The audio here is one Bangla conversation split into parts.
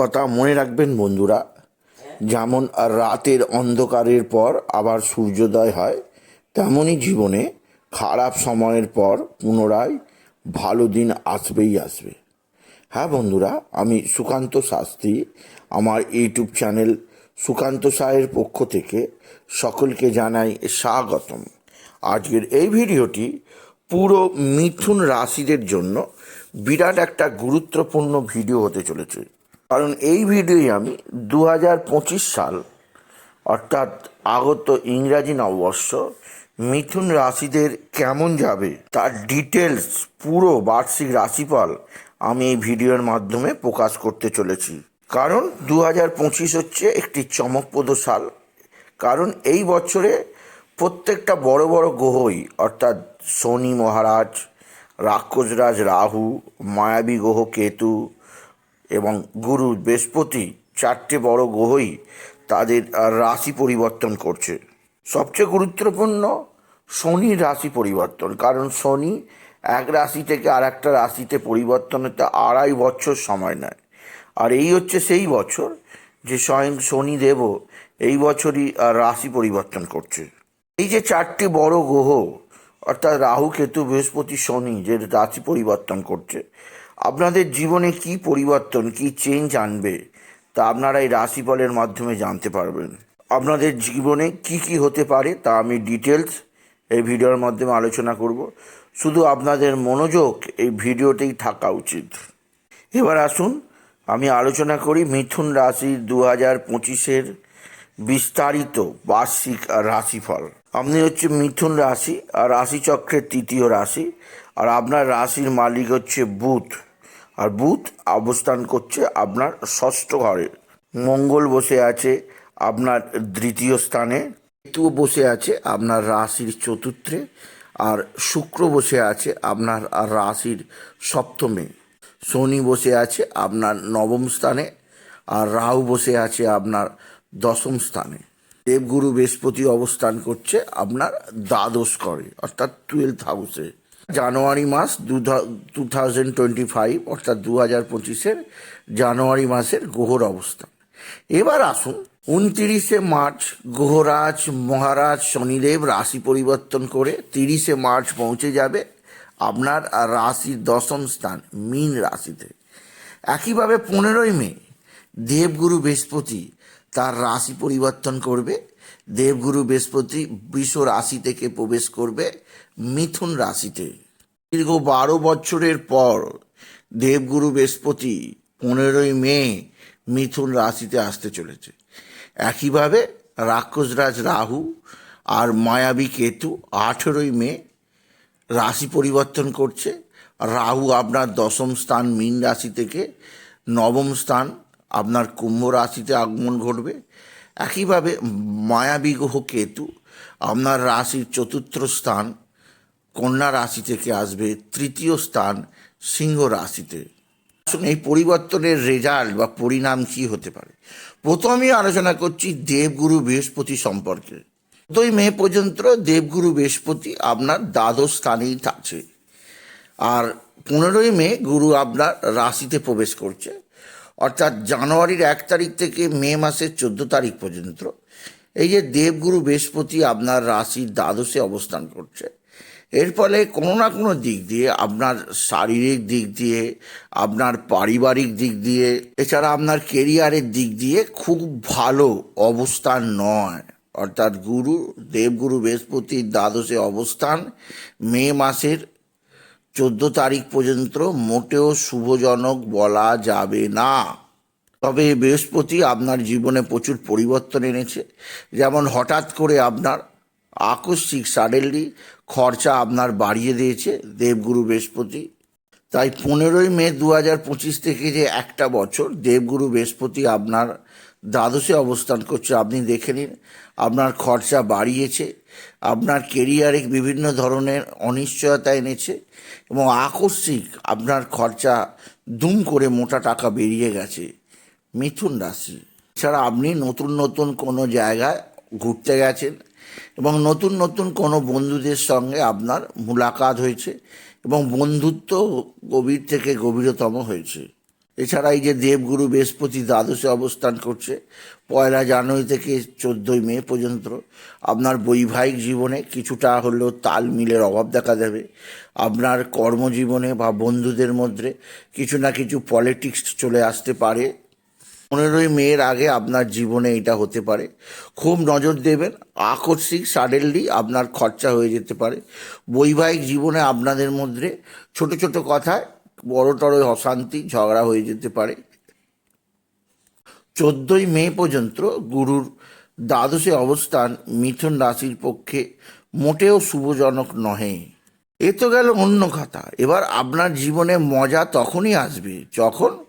কথা মনে রাখবেন বন্ধুরা, যেমন রাতের অন্ধকারের পর আবার সূর্যোদয় হয় তেমনই জীবনে খারাপ সময়ের পর পুনরায় ভালো দিন আসবেই আসবে। হ্যাঁ বন্ধুরা, আমি সুকান্ত শাস্ত্রী, আমার ইউটিউব চ্যানেল সুকান্ত সায়ের পক্ষ থেকে সকলকে জানাই স্বাগতম। আজকের এই ভিডিওটি পুরো মিথুন রাশিদের জন্য বিরাট একটা গুরুত্বপূর্ণ ভিডিও হতে চলেছে। কারণ এই ভিডিওই আমি দু হাজার পঁচিশ সাল, অর্থাৎ আগত ইংরাজি নববর্ষ, মিথুন রাশিদের কেমন যাবে, তার ডিটেলস পুরো বার্ষিক রাশিফল আমি এই ভিডিওর মাধ্যমে প্রকাশ করতে চলেছি। কারণ দু হাজার পঁচিশ হচ্ছে একটি চমকপ্রদ সাল। কারণ এই বছরে প্রত্যেকটা বড় বড় গ্রহই, অর্থাৎ শনি মহারাজ, রাক্ষসরাজ রাহু, মায়াবী গ্রহ কেতু এবং গুরু বৃহস্পতি চারটে বড় গ্রহই তাদের রাশি পরিবর্তন করছে। সবচেয়ে গুরুত্বপূর্ণ শনির রাশি পরিবর্তন, কারণ শনি এক রাশি থেকে আর একটা রাশিতে পরিবর্তন হতে আড়াই বছর সময় নেয়। আর এই হচ্ছে সেই বছর যে স্বয়ং শনিদেবও এই বছরই রাশি পরিবর্তন করছে। এই যে চারটি বড় গ্রহ, অর্থাৎ রাহু, কেতু, বৃহস্পতি, শনি, যে রাশি পরিবর্তন করছে আপনাদের জীবনে কি পরিবর্তন, কি চেঞ্জ আনবে, তা আপনারা এই রাশিফলের মাধ্যমে জানতে পারবেন। আপনাদের জীবনে কি কি হতে পারে, তা আমি ডিটেলস এই ভিডিওর মাধ্যমে আলোচনা করব। শুধু আপনাদের মনোযোগ এই ভিডিওতেই থাকা উচিত। এবার আসুন, আমি আলোচনা করি মিথুন রাশি দু হাজার পঁচিশের বিস্তারিত বার্ষিক রাশিফল। আপনি হচ্ছে মিথুন রাশি আর রাশিচক্রের তৃতীয় রাশি। আর আপনার রাশির মালিক হচ্ছে বুধ। আর বুধ অবস্থান করছে আপনার ষষ্ঠ ঘরে। মঙ্গল বসে আছে আপনার দ্বিতীয় স্থানে। কেতুও বসে আছে আপনার রাশির চতুর্থে। আর শুক্র বসে আছে আপনার রাশির সপ্তমে। শনি বসে আছে আপনার নবম স্থানে। আর রাহু বসে আছে আপনার দশম স্থানে। দেবগুরু বৃহস্পতি অবস্থান করছে আপনার দ্বাদশ করে অর্থাৎ টুয়েলথ হাউসে জানুয়ারি মাস টু থাউজেন্ড টোয়েন্টি ফাইভ অর্থাৎ দু হাজার পঁচিশের জানুয়ারি মাসের গ্রহর অবস্থান এবার আসুন, উনতিরিশে মার্চ গ্রহরাজ মহারাজ, শনিদেব রাশি পরিবর্তন করে তিরিশে মার্চ পৌঁছে যাবে আপনার রাশির দশম স্থান, মীন রাশিতে। একইভাবে পনেরোই মে, দেবগুরু বৃহস্পতি তার রাশি পরিবর্তন করবে। দেবগুরু বৃহস্পতি বৃষ রাশি থেকে প্রবেশ করবে। মিথুন রাশিতে। দীর্ঘ বারো বছরের পর দেবগুরু বৃহস্পতি পনেরোই মে মিথুন রাশিতে আসতে চলেছে। একইভাবে রাক্ষসরাজ রাহু আর মায়াবী কেতু আঠেরোই মে রাশি পরিবর্তন করছে। রাহু আপনার দশম স্থান মীন রাশি থেকে, নবম স্থান আপনার কুম্ভ রাশিতে আগমন ঘটবে। একইভাবে মায়াবী গ্রহ কেতু আপনার রাশির চতুর্থ স্থান কন্যা রাশি থেকে আসবে তৃতীয় স্থান সিংহ রাশিতে। আসুন এই পরিবর্তনের রেজাল্ট বা পরিণাম কি হতে পারে? প্রথমেই আলোচনা করছি দেবগুরু বৃহস্পতি সম্পর্কে। চোদ্দই মে পর্যন্ত দেবগুরু বৃহস্পতি আপনার দ্বাদশ স্থানেই থাকছে। আর পনেরোই মে গুরু আপনার রাশিতে প্রবেশ করছে। অর্থাৎ জানুয়ারির এক তারিখ থেকে মে মাসের চোদ্দ তারিখ পর্যন্ত এই যে দেবগুরু বৃহস্পতি আপনার রাশির দ্বাদশে অবস্থান করছে এর ফলে কোনো না কোনো দিক দিয়ে আপনার শারীরিক দিক দিয়ে, আপনার পারিবারিক দিক দিয়ে, এছাড়া আপনার কেরিয়ারের দিক দিয়ে খুব ভালো অবস্থান নয়। অর্থাৎ গুরু, দেবগুরু বৃহস্পতির দ্বাদশে অবস্থান, মে মাসের চোদ্দ তারিখ পর্যন্ত মোটেও শুভজনক বলা যাবে না। তবে বৃহস্পতি আপনার জীবনে প্রচুর পরিবর্তন এনেছে। যেমন হঠাৎ করে আপনার আকস্মিক সাডেনলি খরচা আপনার বাড়িয়ে দিয়েছে দেবগুরু বৃহস্পতি। তাই পনেরোই মে দু হাজার পঁচিশ থেকে যে একটা বছর দেবগুরু বৃহস্পতি আপনার দ্বাদশে অবস্থান করছে, আপনি দেখে নিন, আপনার খরচা বাড়িয়েছে, আপনার কেরিয়ারে বিভিন্ন ধরনের অনিশ্চয়তা এনেছে এবং আকস্মিক আপনার খরচা দুম করে মোটা টাকা বেরিয়ে গেছে মিথুন রাশি। এছাড়া আপনি নতুন নতুন কোনো জায়গায় ঘুরতে গেছেন এবং নতুন নতুন কোনো বন্ধুদের সঙ্গে আপনার মুলাকাত হয়েছে এবং বন্ধুত্ব গভীর থেকে গভীরতম হয়েছে। এছাড়া এই যে দেবগুরু বৃহস্পতি দ্বাদশে অবস্থান করছে, পয়লা জানুয়ারি থেকে চোদ্দোই মে পর্যন্ত আপনার বৈবাহিক জীবনে কিছুটা হলেও তাল মিলের অভাব দেখা দেবে। আপনার কর্মজীবনে বা বন্ধুদের মধ্যে কিছু না কিছু পলিটিক্স চলে আসতে পারে। পনেরোই মেয়ের আগে আপনার জীবনে এটা হতে পারে। খুব নজর দেবেন, আকস্মিক সাডেনলি আপনার খরচা হয়ে যেতে পারে। বৈবাহিক জীবনে আপনাদের মধ্যে ছোট ছোট কথায় বড়টর অশান্তি, ঝগড়া হয়ে যেতে পারে। চোদ্দই মে পর্যন্ত গুরুর দ্বাদশে অবস্থান মিথুন রাশির পক্ষে মোটেও শুভজনক নহে। এ তো গেল অন্য কথা। এবার আপনার জীবনে মজা তখনই আসবে যখন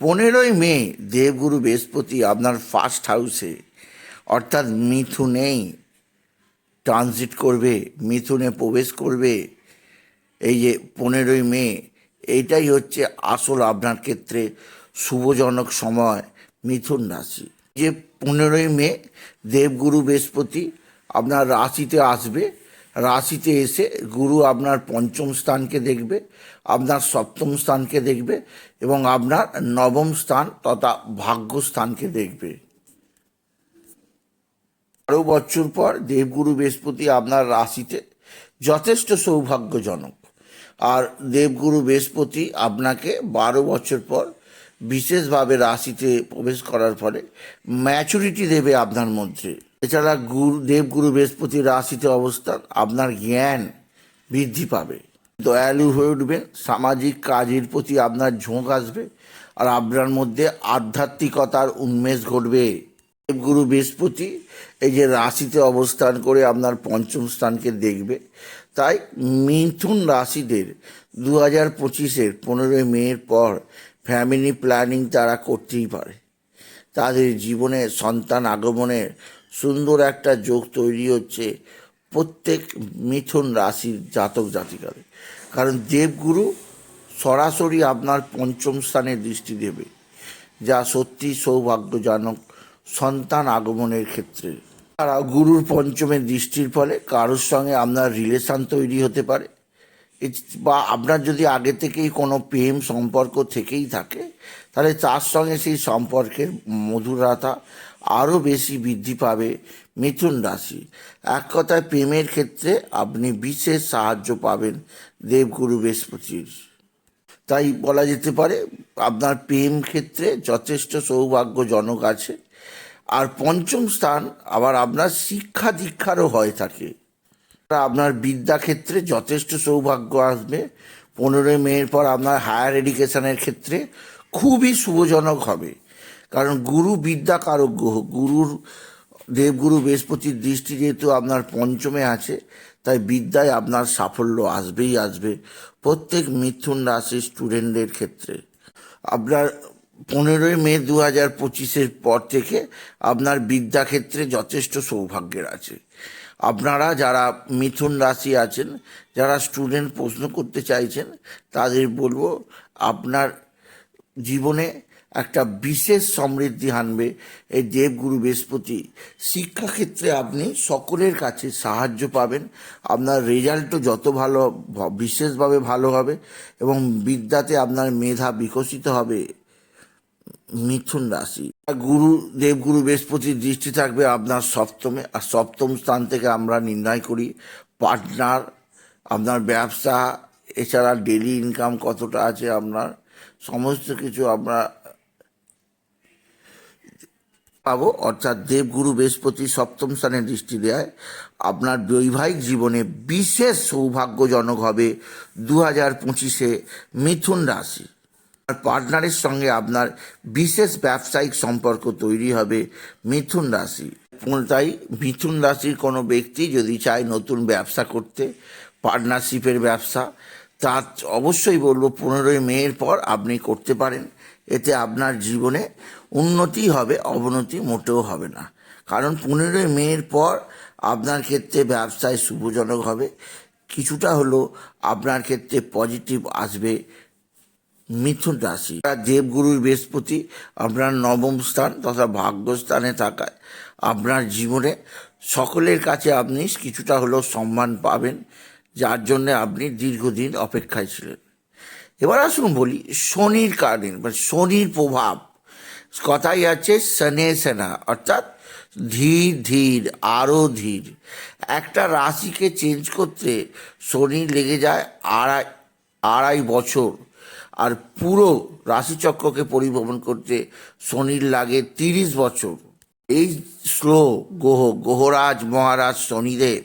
পনেরোই মে দেবগুরু বৃহস্পতি আপনার ফার্স্ট হাউসে অর্থাৎ মিথুনেই ট্রানজিট করবে, মিথুনে প্রবেশ করবে, এই যে পনেরোই মে, এইটাই হচ্ছে আসল আপনার ক্ষেত্রে শুভজনক সময় মিথুন রাশি। যে পনেরোই মে দেবগুরু বৃহস্পতি আপনার রাশিতে আসবে রাশিতে এসে গুরু আপনার পঞ্চম স্থানকে দেখবে, আপনার সপ্তম স্থানকে দেখবে এবং আপনার নবম স্থান তথা ভাগ্য স্থানকে দেখবে। বারো বছর পর দেবগুরু বৃহস্পতি আপনার রাশিতে যথেষ্ট সৌভাগ্যজনক। আর দেবগুরু বৃহস্পতি আপনাকে বারো বছর পর বিশেষভাবে রাশিতে প্রবেশ করার ফলে ম্যাচুরিটি দেবে আপনার মধ্যে। এছাড়া গুরু, দেবগুরু বৃহস্পতি রাশিতে অবস্থান, আপনার জ্ঞান বৃদ্ধি পাবে। দয়ালু হয়ে উঠবেন সামাজিক কাজের প্রতি আপনার ঝোঁক আসবে, আর আপনার মধ্যে আধ্যাত্মিকতার উন্মেষ ঘটবে। দেবগুরু বৃহস্পতি এই যে রাশিতে অবস্থান করে আপনার পঞ্চম স্থানকে দেখবে, তাই মিথুন রাশিদের দু হাজার পঁচিশের পনেরোই মের পর ফ্যামিলি প্ল্যানিং তারা করতেই পারে। তাদের জীবনে সন্তান আগমনের সুন্দর একটা যোগ তৈরি হচ্ছে প্রত্যেক মিথুন রাশির জাতক জাতিকাদের। কারণ দেবগুরু সরাসরি আপনার পঞ্চম স্থানে দৃষ্টি দেবে, যা সত্যি সৌভাগ্যজনক সন্তান আগমনের ক্ষেত্রে। তারা গুরুর পঞ্চমের দৃষ্টির ফলে কারোর সঙ্গে আপনার রিলেশন তৈরি হতে পারে। বা আপনার যদি আগে থেকেই কোনো প্রেম সম্পর্ক থেকেই থাকে, তাহলে তার সঙ্গে সেই সম্পর্কের মধুরতা আরও বেশি বৃদ্ধি পাবে মিথুন রাশি। এক কথায় প্রেমের ক্ষেত্রে আপনি বিশেষ সাহায্য পাবেন দেবগুরু বৃহস্পতির। তাই বলা যেতে পারে, আপনার প্রেম ক্ষেত্রে যথেষ্ট সৌভাগ্যজনক আছে। আর পঞ্চম স্থান আবার আপনার শিক্ষা দীক্ষারও হয়ে থাকে। আপনার বিদ্যা ক্ষেত্রে যথেষ্ট সৌভাগ্য আসবে। পনেরোই মেয়ের পর আপনার হায়ার এডুকেশনের ক্ষেত্রে খুবই শুভজনক হবে। কারণ গুরু বিদ্যা কারক গ্রহ গুরুর, দেবগুরু বৃহস্পতির দৃষ্টি যেহেতু আপনার পঞ্চমে আছে, তাই বিদ্যায় আপনার সাফল্য আসবেই আসবে প্রত্যেক মিথুন রাশির স্টুডেন্টদের ক্ষেত্রে। আপনার পনেরোই মে দু হাজার পঁচিশের পর থেকে আপনার বিদ্যাক্ষেত্রে যথেষ্ট সৌভাগ্যের আছে। আপনারা যারা মিথুন রাশি আছেন, যারা স্টুডেন্ট প্রশ্ন করতে চাইছেন, তাদের বলব আপনার জীবনে একটা বিশেষ সমৃদ্ধি আনবে এই দেবগুরু বৃহস্পতি। শিক্ষাক্ষেত্রে আপনি সকলের কাছে সাহায্য পাবেন। আপনার রেজাল্টও যত ভালো বিশেষভাবে ভালো হবে এবং বিদ্যাতে আপনার মেধা বিকশিত হবে। মিথুন রাশি। গুরু, দেবগুরু বৃহস্পতির দৃষ্টি থাকবে আপনার সপ্তমে। আর সপ্তম স্থান থেকে আমরা নির্ণয় করি পার্টনার, আপনার ব্যবসা, এছাড়া ডেলি ইনকাম কতটা আছে আপনার, সমস্ত কিছু আমরা পাবো। অর্থাৎ দেবগুরু বৃহস্পতি সপ্তম স্থানে দৃষ্টি দেয়। আপনার বৈবাহিক জীবনে বিশেষ সৌভাগ্যজনক হবে দু হাজার পঁচিশে মিথুন রাশি। পার্টনারের সঙ্গে আপনার বিশেষ ব্যবসায়িক সম্পর্ক তৈরি হবে মিথুন রাশি। তাই মিথুন রাশির কোনো ব্যক্তি যদি চায় নতুন ব্যবসা করতে পার্টনারশিপের ব্যবসা তা অবশ্যই বলব পনেরোই মেয়ের পর আপনি করতে পারেন। এতে আপনার জীবনে উন্নতি হবে, অবনতি মোটেও হবে না। কারণ পনেরোই মেয়ের পর আপনার ক্ষেত্রে ব্যবসায় শুভজনক হবে। কিছুটা হলো আপনার ক্ষেত্রে পজিটিভ আসবে। মিথুন রাশি। দেবগুরুর বৃহস্পতি আপনার নবম স্থান তথা ভাগ্যস্থানে থাকায় আপনার জীবনে সকলের কাছে আপনি কিছুটা হলেও সম্মান পাবেন, যার জন্যে আপনি দীর্ঘদিন অপেক্ষায় ছিলেন। এবার আসুন বলি, শনির কারণে বা শনির প্রভাব। কথাই আছে, শনে সেনা অর্থাৎ ধীর ধীর আরও ধীর। একটা রাশিকে চেঞ্জ করতে শনি লেগে যায় আড়াই আড়াই বছর। আর পুরো রাশিচক্রকে পরিভ্রমণ করতে শনির লাগে তিরিশ বছর। এই স্লো গ্রহ, গ্রহরাজ, মহারাজ, শনিদেব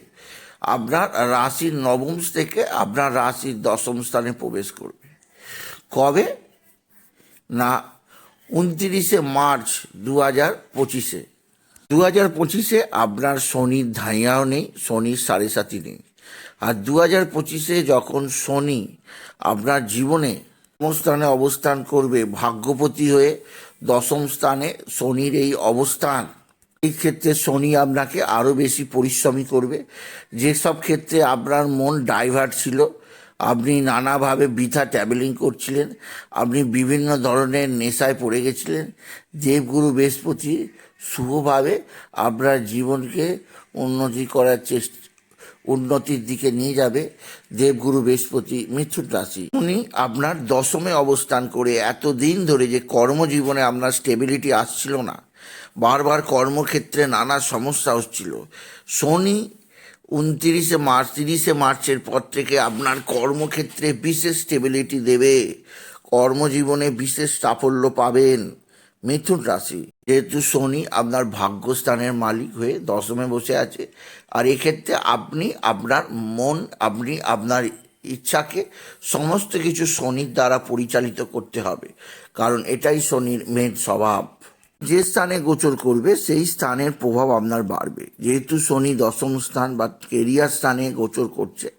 আপনার রাশির নবম থেকে আপনার রাশির দশম স্থানে প্রবেশ করবে। কবে? না, উনত্রিশে মার্চ দু হাজার পঁচিশে। দু হাজার পঁচিশে আপনার শনির ধাইয়াও নেই, শনির সাড়ে সাতি নেই। আর দু হাজার পঁচিশে যখন শনি আপনার জীবনে স্থানে অবস্থান করবে ভাগ্যপতি হয়ে দশম স্থানে শনির এই অবস্থান। এই ক্ষেত্রে শনি আপনাকে আরও বেশি পরিশ্রমী করবে। যেসব ক্ষেত্রে আপনার মন ডাইভার্ট ছিল, আপনি নানাভাবে বৃথা ট্রাভেলিং করছিলেন, আপনি বিভিন্ন ধরনের নেশায় পড়ে গেছিলেন, দেবগুরু বৃহস্পতি শুভভাবে আপনার জীবনকে উন্নতি করার চেষ্টা উন্নতির দিকে নিয়ে যাবে দেবগুরু বৃহস্পতি মিথুন রাশি। উনি আপনার দশমে অবস্থান করে এতদিন ধরে যে কর্মজীবনে আপনার স্টেবিলিটি আসছিল না, বারবার কর্মক্ষেত্রে নানা সমস্যা হচ্ছিল। শনি উনতিরিশে মার্চ, তিরিশে মার্চের পর থেকে আপনার কর্মক্ষেত্রে বিশেষ স্টেবিলিটি দেবে, কর্মজীবনে বিশেষ সাফল্য পাবেন। মিথুন রাশি। যেহেতু শনি আপনার ভাগ্যস্থানের মালিক হয়ে দশমে বসে আছে, আর এক্ষেত্রে আপনি আপনার মন, আপনি আপনার ইচ্ছাকে সমস্ত কিছু শনির দ্বারা পরিচালিত করতে হবে। কারণ এটাই শনির মেন স্বভাব। যে স্থানে গোচর করবে, সেই স্থানের প্রভাব আপনার বাড়বে। যেহেতু শনি দশম স্থান বা কেরিয়ার স্থানে গোচর করছে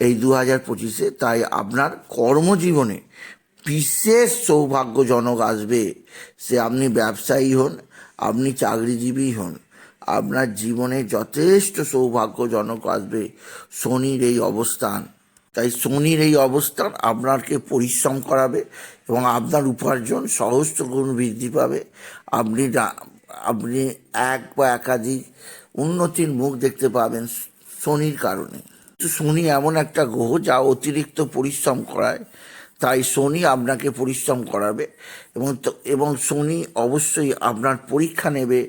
এই দু হাজার পঁচিশে, তাই আপনার কর্মজীবনে বিশেষ সৌভাগ্যজনক আসবে সে আপনি ব্যবসায়ী হন, আপনি চাকরিজীবী হন। আপনার জীবনে যথেষ্ট সৌভাগ্যজনক আসবে শনির এই অবস্থান। তাই শনির এই অবস্থান আপনাকে পরিশ্রম করাবে এবং আপনার উপার্জন সহস্র গুণ বৃদ্ধি পাবে। আপনি আপনি এক বা একাধিক উন্নতির মুখ দেখতে পাবেন শনির কারণে। শনি এমন একটা গ্রহ যা অতিরিক্ত পরিশ্রম করায় তাই শনি আপনাকে পরিশ্রম করাবে এবং এবং শনি অবশ্যই আপনার পরীক্ষা নেবে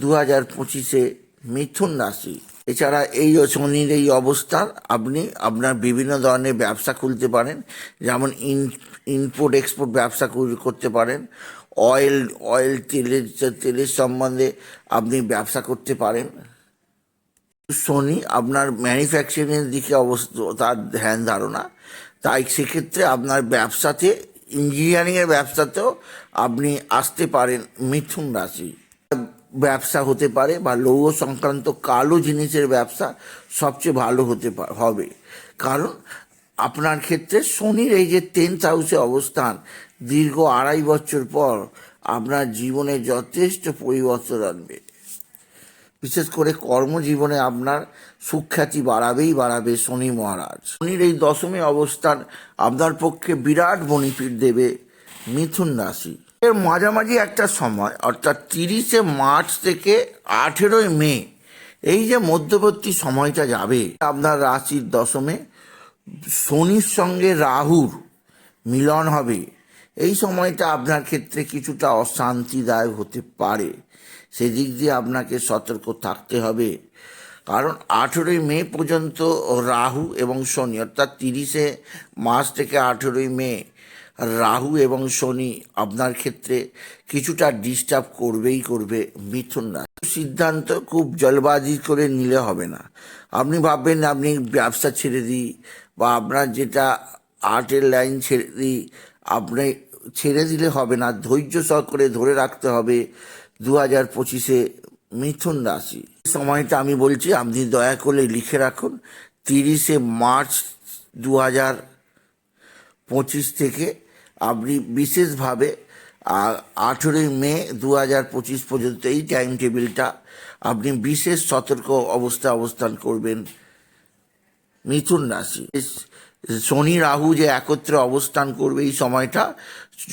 দু হাজার পঁচিশে মিথুন রাশি। এছাড়া এই শনির এই অবস্থান আপনি আপনার বিভিন্ন ধরনের ব্যবসা খুলতে পারেন, যেমন ইন ইনপোর্ট এক্সপোর্ট ব্যবসা করতে পারেন। অয়েল অয়েল তেলের তেলের সম্বন্ধে আপনি ব্যবসা করতে পারেন। শনি আপনার ম্যানুফ্যাকচারিংয়ের দিকে অবস্থ তার ধ্যান ধারণা তাই সেক্ষেত্রে আপনার ব্যবসাতে ইঞ্জিনিয়ারিংয়ের ব্যবসাতেও আপনি আসতে পারেন মিথুন রাশি। ব্যবসা হতে পারে বা লৌহ সংক্রান্ত কালো জিনিসের ব্যবসা সবচেয়ে ভালো হতে হবে। কারণ আপনার ক্ষেত্রে শনির এই যে টেন্থ হাউসে অবস্থান, দীর্ঘ আড়াই বছর পর আপনার জীবনে যথেষ্ট পরিবর্তন আনবে। বিশেষ করে কর্মজীবনে আপনার সুখ্যাতি বাড়াবেই বাড়াবে শনি মহারাজ। শনির এই দশমী অবস্থান আপনার পক্ষে বিরাট বনিফিট দেবে মিথুন রাশি। এর মাঝামাঝি একটা সময়, অর্থাৎ তিরিশে মার্চ থেকে আঠেরোই মে, এই যে মধ্যবর্তী সময়টা যাবে, আপনার রাশির দশমে শনির সঙ্গে রাহুর মিলন হবে। এই সময়টা আপনার ক্ষেত্রে কিছুটা অশান্তিদায়ক হতে পারে। সেদিক দিয়ে আপনাকে সতর্ক থাকতে হবে। কারণ আঠেরোই মে পর্যন্ত রাহু এবং শনি, অর্থাৎ তিরিশে মার্চ থেকে আঠেরোই মে রাহু এবং শনি আপনার ক্ষেত্রে কিছুটা ডিস্টার্ব করবেই করবে মিথুন রাশি। সিদ্ধান্ত খুব জলবাজি করে নিলে হবে না। আপনি ভাববেন আপনি ব্যবসা ছেড়ে দিই বা আপনার যেটা আর্টের লাইন ছেড়ে দিই, আপনি ছেড়ে দিলে হবে না। ধৈর্য সহকারে ধরে রাখতে হবে। দু হাজার পঁচিশে মিথুন রাশি। সময়টা আমি বলছি, আপনি দয়া করে লিখে রাখুন, তিরিশে মার্চ দু হাজার পঁচিশ থেকে আপনি বিশেষভাবে আঠেরোই মে দু হাজার পঁচিশ পর্যন্ত এই টাইম টেবিলটা আপনি বিশেষ সতর্ক অবস্থায় অবস্থান করবেন মিথুন রাশি। শনি রাহু যে একত্রে অবস্থান করবে এই সময়টা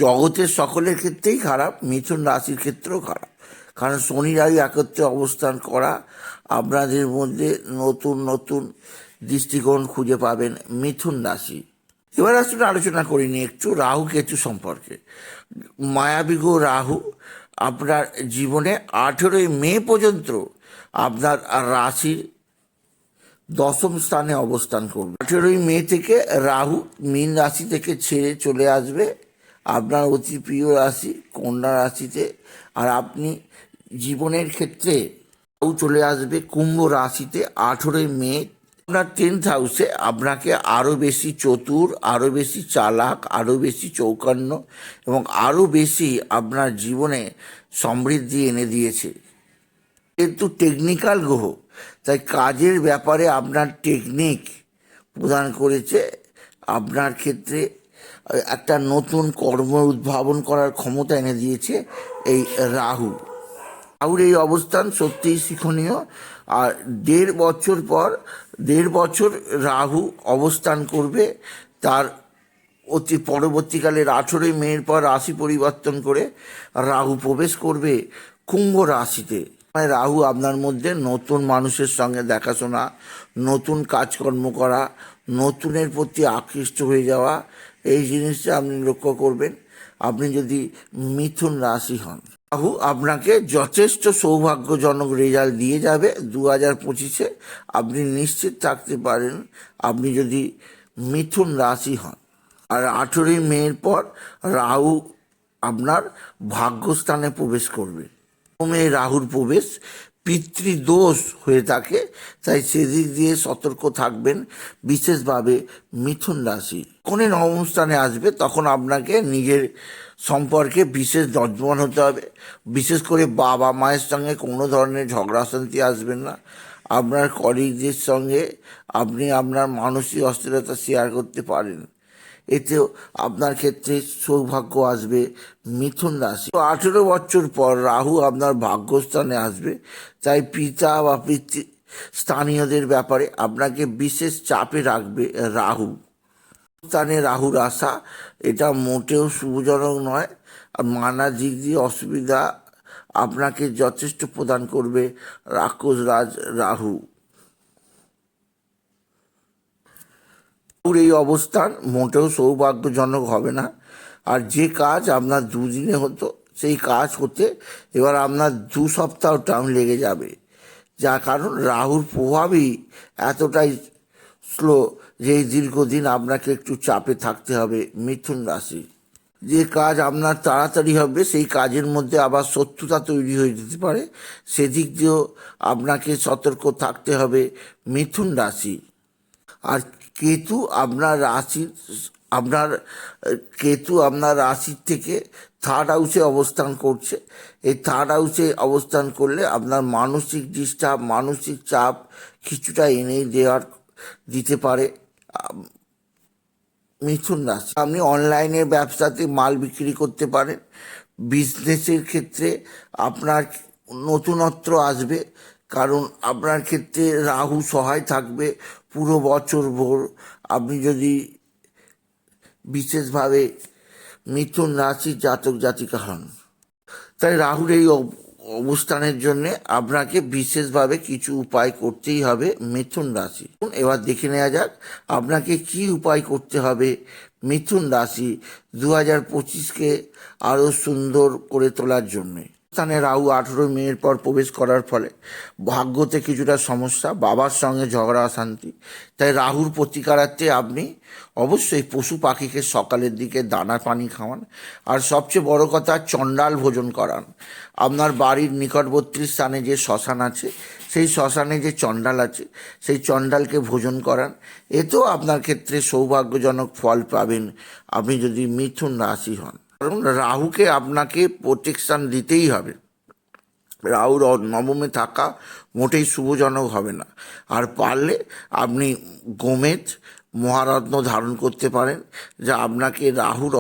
জগতের সকলের ক্ষেত্রেই খারাপ, মিথুন রাশির ক্ষেত্রেও খারাপ। কারণ শনি একত্রে অবস্থান করা আপনাদের মধ্যে নতুন নতুন দৃষ্টিকোণ খুঁজে পাবেন মিথুন রাশি। এবার আসুন আলোচনা করি নি একটু রাহু কেতু সম্পর্কে। মায়াবিগ রাহু আপনার জীবনে আঠেরোই মে পর্যন্ত আপনার রাশির দশম স্থানে অবস্থান করবে। আঠেরোই মে থেকে রাহু মীন রাশি থেকে ছেড়ে চলে আসবে। আপনার অতি প্রিয় রাশি কন্যা রাশিতে। আর আপনি জীবনের ক্ষেত্রে চলে আসবে কুম্ভ রাশিতে আঠেরোই মে। আপনার টেন্থ হাউসে আপনাকে আরও বেশি চতুর আরও বেশি চালাক আরও বেশি চৌকান্ন এবং আরও বেশি আপনার জীবনে সমৃদ্ধি এনে দিয়েছে। কিন্তু টেকনিক্যাল গ্রহ, তাই কাজের ব্যাপারে আপনার টেকনিক প্রদান করেছে। আপনার ক্ষেত্রে একটা নতুন কর্ম উদ্ভাবন করার ক্ষমতা এনে দিয়েছে এই রাহু। রাহুর এই অবস্থান সত্যিই শিক্ষণীয়। আর দেড় বছর পর, দেড় বছর রাহু অবস্থান করবে, তার অতি পরবর্তীকালে আঠেরোই মেয়ের পর রাশি পরিবর্তন করে রাহু প্রবেশ করবে কুম্ভ রাশিতে। মানে রাহু আপনার মধ্যে নতুন মানুষের সঙ্গে দেখাশোনা, নতুন কাজকর্ম করা, নতুনের প্রতি আকৃষ্ট হয়ে যাওয়া, এই জিনিসটা আপনি লক্ষ্য করবেন। আপনি যদি মিথুন রাশি হন রাহু আপনাকে যথেষ্ট সৌভাগ্যজনক রেজাল্ট দিয়ে যাবে দু হাজার পঁচিশে। আপনি নিশ্চিত থাকতে পারেন, আপনি যদি মিথুন রাশি হন। আর আঠেরোই মেয়ের পর রাহু আপনার ভাগ্যস্থানে প্রবেশ করবে। প্রথমে রাহুর প্রবেশ পিতৃদোষ হয়ে থাকে, তাই সেদিক দিয়ে সতর্ক থাকবেন। বিশেষভাবে মিথুন রাশি। কোনে নবম স্থানে আসবে, তখন আপনাকে নিজের সম্পর্কে বিশেষ যজমান হতে হবে। বিশেষ করে বাবা মায়ের সঙ্গে কোনো ধরনের ঝগড়া শান্তি আসবেন না। আপনার কলিগদের সঙ্গে আপনি আপনার মানসিক অস্থিরতা শেয়ার করতে পারেন। এতেও আপনার ক্ষেত্রে সৌভাগ্য আসবে, মিথুন রাশি। আঠেরো বছর পর রাহু আপনার ভাগ্যস্থানে আসবে। তাই পিতা বা পিতৃ স্থানীয়দের ব্যাপারে আপনাকে বিশেষ চাপে রাখবে রাহু। স্থানে রাহুর আসা এটা মোটেও শুভজনক নয়। আর নানা দিক দিয়ে অসুবিধা আপনাকে যথেষ্ট প্রদান করবে রাক্ষস রাজ রাহু। এই অবস্থান মোটেও সৌভাগ্যজনক হবে না। আর যে কাজ আপনার দুদিনে হতো, সেই কাজ হতে এবার আপনার দু সপ্তাহ টাইম লেগে যাবে। যার কারণ রাহুর প্রভাবই এতটাই স্লো যে দীর্ঘদিন আপনাকে একটু চাপে থাকতে হবে মিথুন রাশি। যে কাজ আপনার তাড়াতাড়ি হবে, সেই কাজের মধ্যে আবার শত্রুতা তৈরি হয়ে যেতে পারে। সেদিক দিয়েও আপনাকে সতর্ক থাকতে হবে মিথুন রাশি। আর কেতু আপনার রাশি আপনার, কেতু আপনার রাশির থেকে থার্ড হাউসে অবস্থান করছে। এই থার্ড হাউসে অবস্থান করলে আপনার মানসিক ডিস্টার্ব মানসিক চাপ কিছুটা এনেই দেওয়ার দিতে পারে। মিথুন রাশি আপনি অনলাইনে ব্যবসাতে মাল বিক্রি করতে পারেন। বিজনেসের ক্ষেত্রে আপনার নতুনত্ব আসবে, কারণ আপনার ক্ষেত্রে রাহু সহায় থাকবে পুরো বছর ভোর। আপনি যদি বিশেষভাবে মিথুন রাশির জাতক জাতিকা হন, তাই রাহুর এই অবস্থানের জন্য আপনাকে বিশেষভাবে কিছু উপায় করতেই হবে মিথুন রাশি। এবার দেখে নেওয়া যাক আপনাকে কি উপায় করতে হবে মিথুন রাশি দু হাজার পঁচিশকে আরও সুন্দর করে তোলার জন্যে। স্থানে রাহু আঠেরো মেয়ের পর প্রবেশ করার ফলে ভাগ্যতে কিছুটা সমস্যা, বাবার সঙ্গে ঝগড়া, অশান্তি। তাই রাহুর প্রতিকারার্থে আপনি অবশ্যই পশু পাখিকে সকালের দিকে দানা পানি খাওয়ান। আর সবচেয়ে বড় কথা, চণ্ডাল ভোজন করান। আপনার বাড়ির নিকটবর্তী স্থানে যে শ্মশান আছে, সেই শ্মশানে যে চণ্ডাল আছে, সেই চণ্ডালকে ভোজন করান। এতেও আপনার ক্ষেত্রে সৌভাগ্যজনক ফল পাবেন। আপনি যদি মিথুন রাশি হন। কারণ রাহুকে আপনাকে প্রোটেকশান দিতেই হবে। রাহুর নবমে থাকা মোটেই শুভজনক হবে না। আর পারলে আপনি গোমেদ মহারত্ন ধারণ করতে পারেন, যা আপনাকে রাহুর